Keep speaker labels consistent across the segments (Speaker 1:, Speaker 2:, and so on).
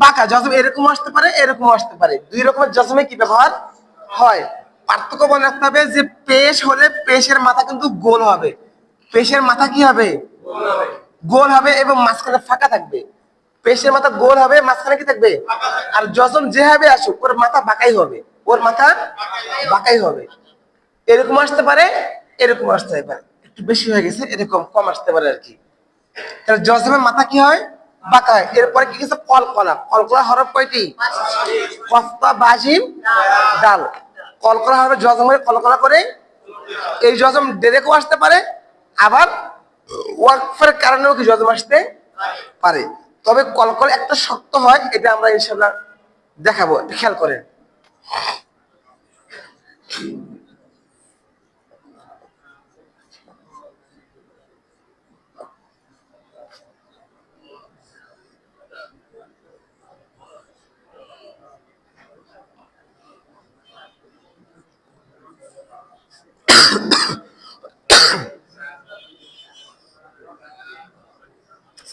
Speaker 1: বাঁকা জজম এরকম আসতে পারে, এরকম আসতে পারে। দুই রকমের জজমে কি ব্যবহার হয়? পার্থক্য মনে রাখতে হবে যে পেশ হলে পেশের মাথা কিন্তু গোল হবে। পেশের মাথা কি হবে? গোল হবে এবং মাঝখানে ফাঁকা থাকবে। পেশের মাথা গোল হবে, মাঝখানে কি থাকবে? আর জজম যেভাবে আসুক, ওর মাথা বাঁকাই হবে। ওর মাথা বাঁকাই হবে। এরকম আসতে পারে, এরকম আসতে পারে। একটু বেশি হয়ে গেছে, এরকম কম আসতে পারে আর কি। তাহলে জজমের মাথা কি হয়? বাঁকা। হয় এরপরে কি গেছে কলকলা। কলকলা হরফ কয়টি? কস্তা, বাজিম, ডাল। কলকলা হরফ হয়ে কলকলা করে এই জজম ডেরেকও আসতে পারে, আবার ওয়াকফের কারণেও কি জজম আসতে পারে। তবে কলকল একটা শক্ত হয়, এটা আমরা ইনশাল্লাহ দেখাবো। খেয়াল করেন।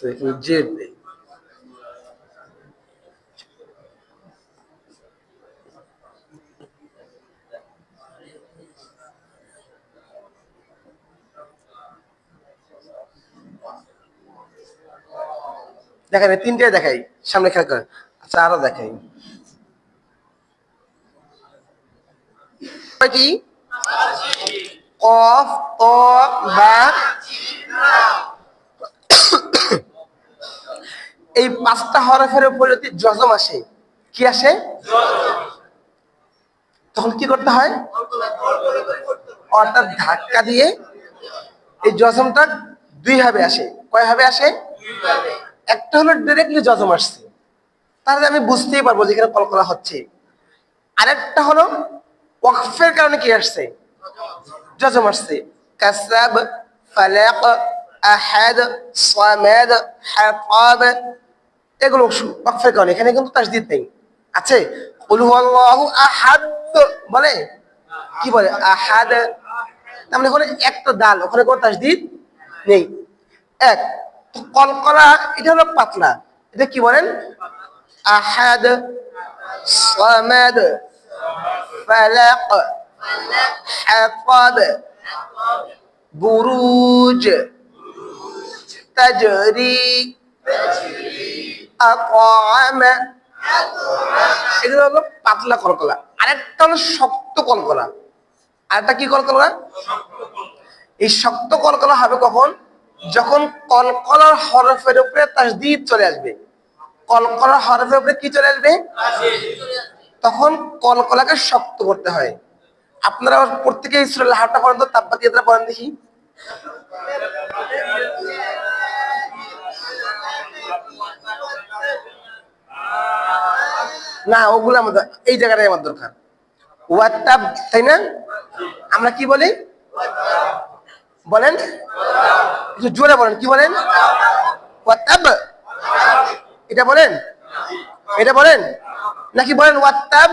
Speaker 1: So এখানে দেখেন এই তিনটে দেখাই। সামনে খেয়াল করেন আচ্ছা আরও দেখাই। কয়টি কফ ত বা এই পাঁচটা হরফের উপর যদি জজম আসে। কি আসে? তখন কি করতে হয়? অর্থাৎ ধাক্কা দিয়ে এই জজমটা দুই ভাবে আসে। কয় ভাবে আসে? একটা হলো ডিরেক্টলি জজম আসছে। তাহলে আমি বুঝতেই পারব যেখানে কল করা হচ্ছে। আরেকটা হলো ওয়াকফের কারণে কি আসছে? জজম আসছে। কাসাব ফালাক আহাদ সামাদ হাতাব এগুলো ওয়াকফের কারণে। এখানে কিন্তু তাসদিদ নেই। আছে? আহাদ। বলে? কি বলে? আহাদ। তার মানে ওখানে একটা দাল ওখানে কোনো তাসদিদ নেই। এক, কলকলা, এটা হলো পাতলা। এটা কি বলেন? আহাদ সামাদ ফালাক হাতাব বুরুজ তাজরি এগুলো হলো পাতলা কলকলা। আরেকটা হলো শক্ত কলকলা। আরেকটা কি কলকলা? এই শক্ত কলকলা হবে কখন? যখন কলকলার হরফের উপরে তাসদিদ চলে আসবে। কলকলার হরফের উপরে কি চলে আসবে? তখন কলকলাকে শক্ত করতে হয়। আপনারা প্রত্যেকে ইসরায়েল হাটটা পড়েন তো তাব্বাত ইয়াদরা পড়েন দেখি? না, ওগুলো আমাদের এই জায়গাটাই আমার দরকার। ওয়াত্তাব তাই না? আমরা কি বলি? বলেন। জোরে বলেন, কি বলেন? ওয়াত্তাব এটা বলেন। এটা বলেন। নাকি বলেন ওয়াত্তাব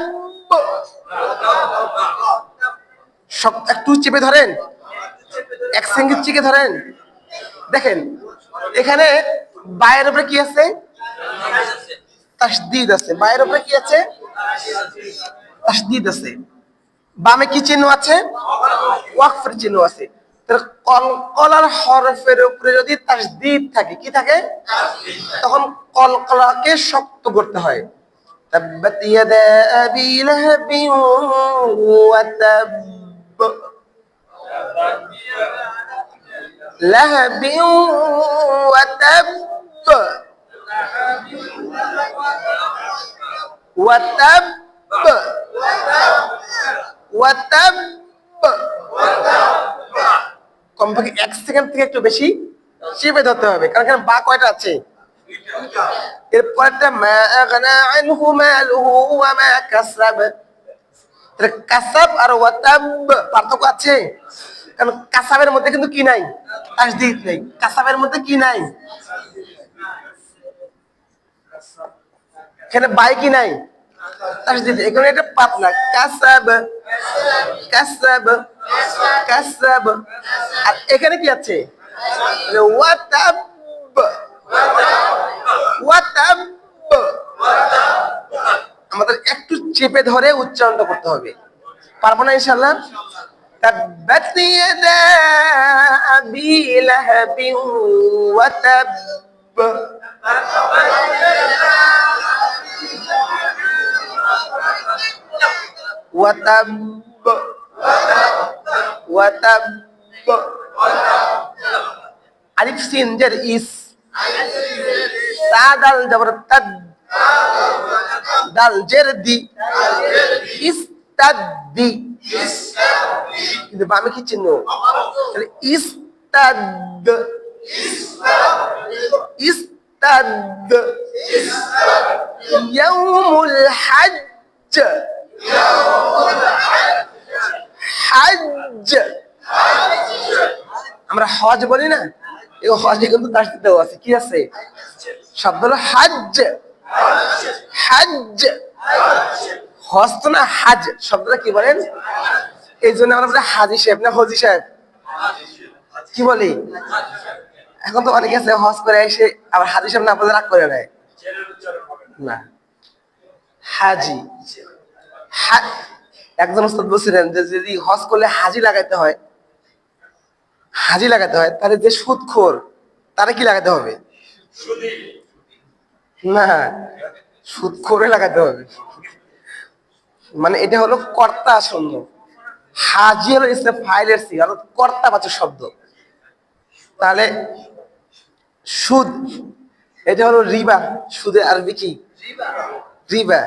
Speaker 1: সব একটু চেপে ধরেন। এক সঙ্গে চিকে ধরেন। দেখেন, এখানে বায়ের উপরে কি আছে? তাসদিদ আছে। বায়ের উপরে কি আছে? তাসদিদ আছে। বামে কি চিহ্ন আছে? ওয়াকফের চিহ্ন আছে। কলকলার হরফের উপরে যদি তাসদিদ থাকে, কি থাকে? তখন কলকলাকে শক্ত করতে হয়। তাব্বাত ইয়াদা আবি লাহাবিন ওয়া তাব লাহাবিন ওয়া তাব কমপক্ষে এক সেকেন্ড থেকে একটু বেশি চেপে ধরতে হবে, কারণ এখানে বা কয়টা আছে? এরপরটা মা আগনা আনহু মালুহু ওয়া মা কাসাব। কাসাব আর ওয়াতাব পার্থক্য আছে? কারণ কাসাবের মধ্যে কিন্তু কি নাই? তাসদিদ নেই। কাসাবের মধ্যে কি নাই? এখানে বাই কি নাই তাসদিদ এখানে এটা পাতলা কাসাব কাসাব কাসাব আর এখানে কি আছে ওয়াতাব ওয়াতাব আমাদের একটু চেপে ধরে উচ্চারণটা করতে হবে পারবো না ইনশাল্লাহ تبت يدا أبي لهب وتب Watab Watab Alif sin jer is Sadal jabar tad Dal jer di Istaddi কিন্তু বামে কি চিহ্ন তাহলে ইস্তাদ is ইয়াউমুল হজ্জ হজ্জ আমরা হজ বলি না? এই হজে কিন্তু তার সাথে আছে। কি আছে? শব্দ হলো হজ্জ। হজ্জ। হজ তো না হাজ, শব্দটা কি বলেন? এই জন্য আমরা হাজি সাহেব না হজি সাহেব? কি বলি? এখন তো অনেকে আছে, হজ করে এসে আবার হাজি সাহেব না রাগ করে নেয়। না। হাজি। একজন উস্তাদ বলছিলেন যে, যদি হজ করলে হাজি লাগাইতে হয়, হাজি লাগাতে হয়, তাহলে যে সুদখোর, তারা কি লাগাতে হবে? না সুদখোরে লাগাতে হবে। মানে এটা হলো কর্তা শূন্য হাজি হলো ইসলে ফাইলের সি হলো কর্তা বাচক শব্দ। তাহলে সুদ। এটা হলো রিবা সুদে আরবি কি? রিবা।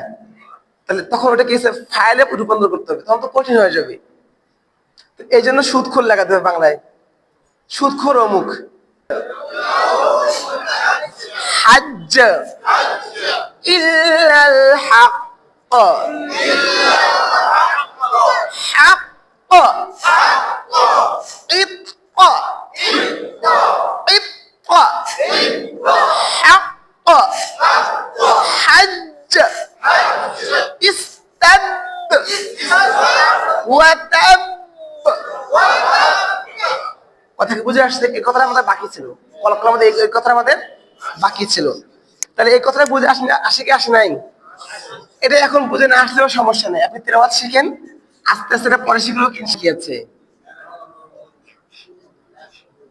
Speaker 1: তাহলে তখন ওটাকে এসে ফাইলে রূপান্তর করতে হবে তখন তো কঠিন হয়ে যাবে। তো এই জন্য সুদখোর লাগাতে হবে বাংলায়। সুদখোর অমুক। হাজ্জ। ইল্লাল হাক্ক। حق বুঝে আসছে এই কথাটা আমাদের বাকি ছিল। কলকাতা আমাদের এই- কথাটা আমাদের বাকি ছিল। তাহলে এই কথাটা বুঝে আসে আসে কি আসে নাই? এটা এখন বুঝে না আসলেও সমস্যা নেই। আপনি তেলাওয়াত শিখেন, আস্তে আস্তে এটা পরে শিখলেও কি শিখিয়েছে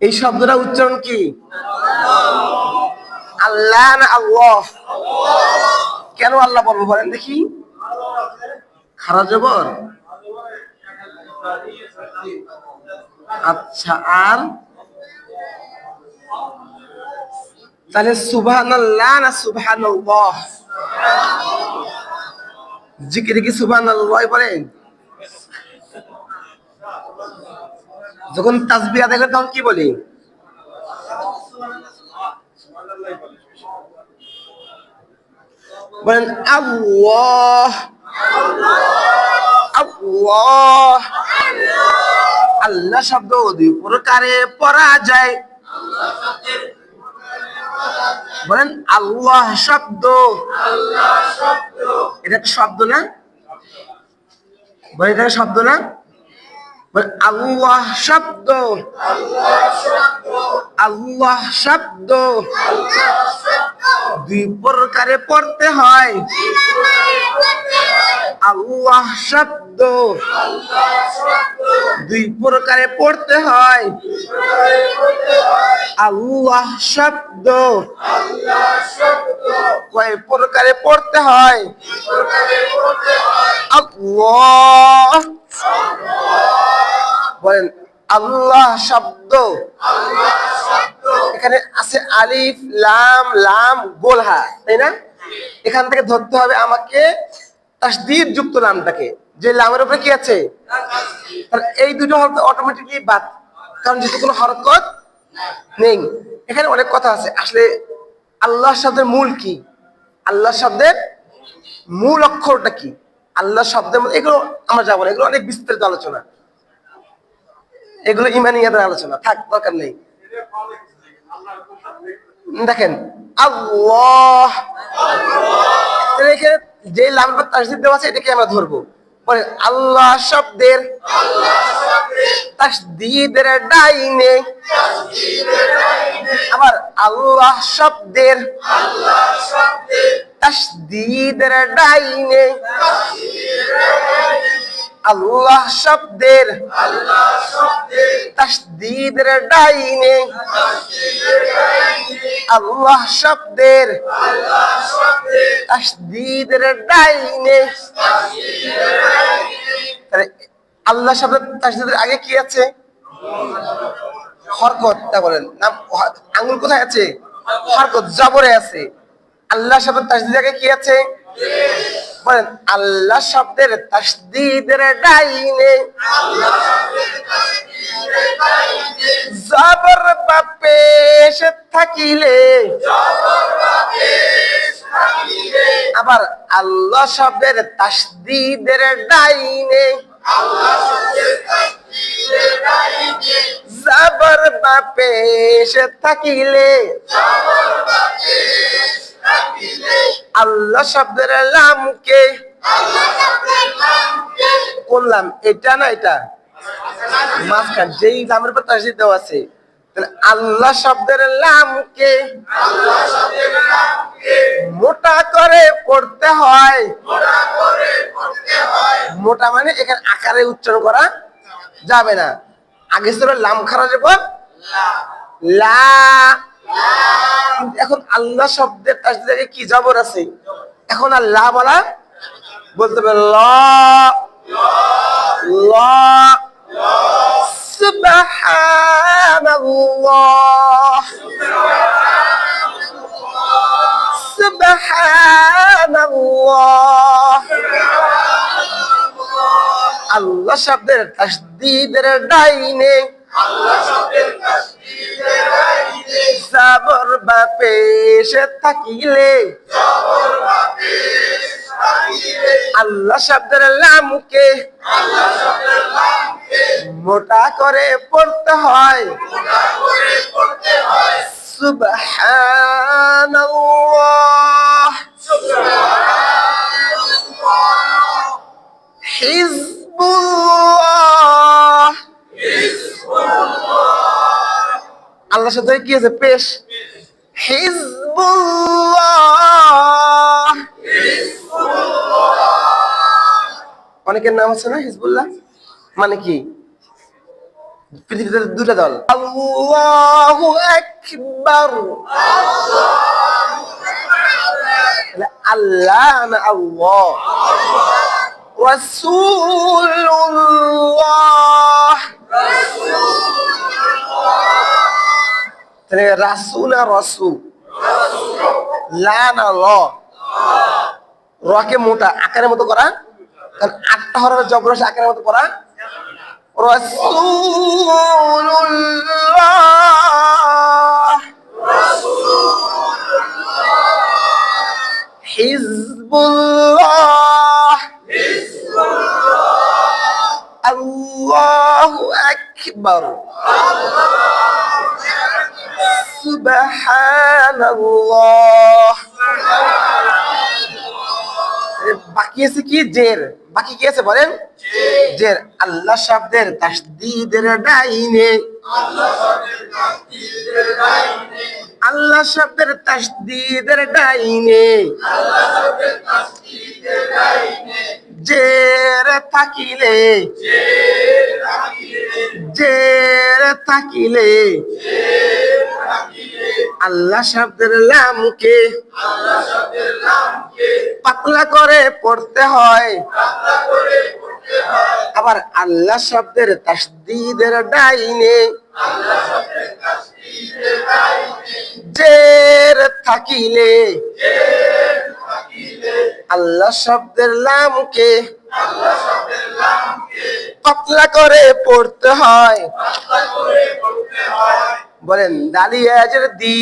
Speaker 1: এই শব্দটা উচ্চারণ কি? আল্লাহ না আল্লাহ? কেন আল্লাহ বলব বলেন দেখি। খারাপ জবর? আচ্ছা আর তাহলে সুবহান না সুবহান জিকিরে কি সুবহান আল্লাহ যখন তাসবিহ আদায় করি তখন কি বলি? বলেন, আল্লাহ শব্দ দুই প্রকারে যায়। বলেন, আল্লাহ শব্দ। এটা একটা শব্দ না? বলেন, এটা শব্দ না? বলেন, আল্লাহ শব্দ। আল্লাহ শব্দ। দুই প্রকারে পড়তে হয়। আল্লাহ শব্দ। দুই প্রকারে পড়তে হয়। আল্লাহ শব্দ। কয় প্রকারে পড়তে হয়? আল্লাহ বলেন, আল্লাহ শব্দ। এখানে আছে আলিফ, লাম লাম গোলহা তাই না? এখান থেকে ধরতে হবে আমাকে তাসদিদ যুক্ত নামটাকে। যে লামের উপরে কি আছে? এই দুটো হরফ অটোমেটিকলি বাদ, কারণ যেহেতু কোনো হরকত নেই। এখানে অনেক কথা আছে। আসলে আল্লাহ শব্দের মূল কি? আল্লাহ শব্দের মূল অক্ষরটা কি? আল্লাহ শব্দের মধ্যে এগুলো আমরা যাব না এগুলো অনেক বিস্তারিত আলোচনা। এগুলো ইমানিয়াতের আলোচনা। থাক, দরকার নেই। দেখেন, আল্লাহ। এখানে যে লাম বা তাসদিদ দেওয়া আছে এটাকে আমরা ধরবো। পরে আল্লাহ শব্দের তাসদিদের ডাইনে আবার আল্লাহ শব্দের তাসদিদের ডাইনে আল্লাহ শব্দের তাসদিদের ডাইনে। আল্লাহ শব্দের তাসদিদের ডাইনে। আল্লাহ শব্দের তাসদিদের আগে কি আছে? হরকত, তা বলেন। নাম আঙ্গুল কোথায় আছে? হরকত, জবরে আছে। আল্লাহ শব্দের তাসদিদের আগে কি আছে? বলেন, আল্লাহ শব্দের তাসদিদের ডাইনে জবর বা পেশ থাকিলে আবার আল্লাহ শব্দের তাসদিদের ডাইনে জবর বা পেশ থাকিলে আল্লাহ শব্দের লামকে কোন লাম এটা না এটা? মাঝখান, যেই লামের পর তাসদিদ দেওয়া আছে আল্লাহ শব্দের লামকে মোটা করে পড়তে হয়। মোটা মানে এখানে আকারে উচ্চারণ করা যাবে না। আগে লাম খারাজের পর? লা। এখন আল্লাহ শব্দের তাসদিদ আগে কি জবর আছে? এখন আর লা বলা বলতে হবে ল ল, সুবহানাল্লাহ সুবহানাল্লাহ। আল্লাহ শব্দের তাসদিদের ডাইনে জাবর পেশ থাকিলে? আল্লাহ শব্দের লামুকে মোটা করে পড়তে হয়। সুবহানাল্লাহ। আল্লাহ সাথে কি আছে পেশ? হিজবুল্লাহ। অনেকের নাম আছে না, হিজবুল্লাহ? মানে কি? পৃথিবীতে দুটা দল। আল্লাহু আকবার। আল্লাহ না আল্লাহ? রাসূলুল্লাহ। তাহলে রাসূল আর রাসূল। লা না ল। রকে মোটা, আকারের মতো করা। কারণ আটটা হরফে জবরস আকারের মতো করা। রাসূলুল্লাহ। হিজবুল্লাহ। আল্লাহু আকবার। সুবহানাল্লাহ। বাকি আছে কি? জের। বাকি কি আছে বলেন? জের। আল্লাহ শব্দের তাসদিদের ডাইনে। আল্লাহ শব্দের তাসদিদের ডাইনে। জের থাকিলে। জের থাকিলে। আল্লাহ শব্দের লামকে পাতলা করে পড়তে হয়। আবার আল্লাহ শব্দের তাসদিদের ডাইনে জের থাকিলে আল্লাহ শব্দের লামকে পাতলা করে পড়তে হয়। বলেন দালিয়াজের দি।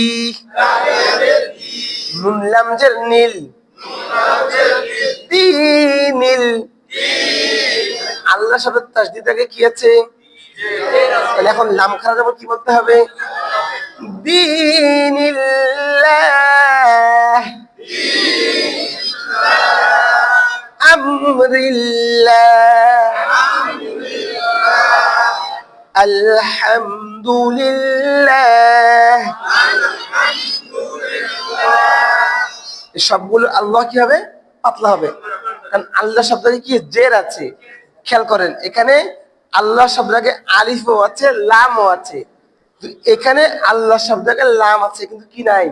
Speaker 1: নুনলামজের নীল। দি নীল। আল্লাহ শব্দের তাসদিদাকে কি আছে? তাহলে এখন নাম খারাপ যাব কি বলতে হবে? দিনিল্লাহ আমরিল্লাহ। আলহামদুলিল্লাহ এই সবগুলো আল্লাহ কি হবে পাতলা হবে। কারণ আল্লাহ শব্দকে কি? জের আছে। খেয়াল করেন, এখানে আল্লাহ শব্দকে আলিফও আছে, লামও আছে। এখানে আল্লাহ শব্দকে লাম আছে, কিন্তু কি নাই?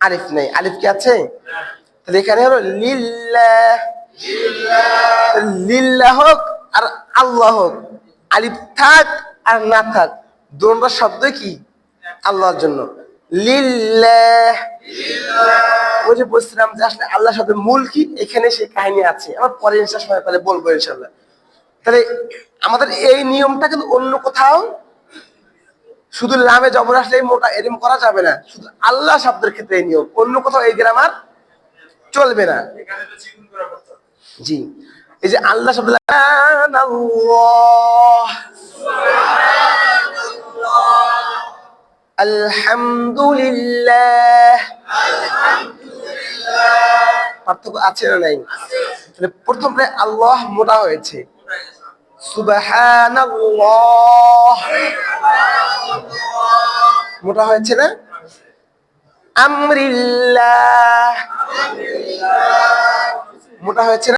Speaker 1: আলিফ নেই। আলিফ কি আছে? তাহলে এখানে হলো লিল্লাহ। লিল্লাহ হোক আর আল্লাহ হোক। আলিফ থাক আর না থাক দুটো শব্দ কি? আল্লাহর জন্য। লিল্লাহ। ওই যে বলছিলাম যে আসলে আল্লাহ শব্দের মূল কি? এখানে সেই কাহিনী আছে। আমার পরে ইনশাল্লাহ সময় পেলে বলব ইনশাল্লাহ তাহলে আমাদের এই নিয়মটা কিন্তু অন্য কোথাও শুধু লামে জবর আসলে এই মোটা এরম করা যাবে না। শুধু আল্লাহ শব্দের ক্ষেত্রে এই নিয়ম। অন্য কোথাও এই গ্রামার চলবে না। জি। এই যে আল্লাহ শব্দ আলহামদুলিল্লাহ। পার্থক্য আছে না নাই? প্রথমে আল্লাহ মোটা হয়েছে। মোটা হয়েছে না? আমরিল্লাহ। মোটা হয়েছে না?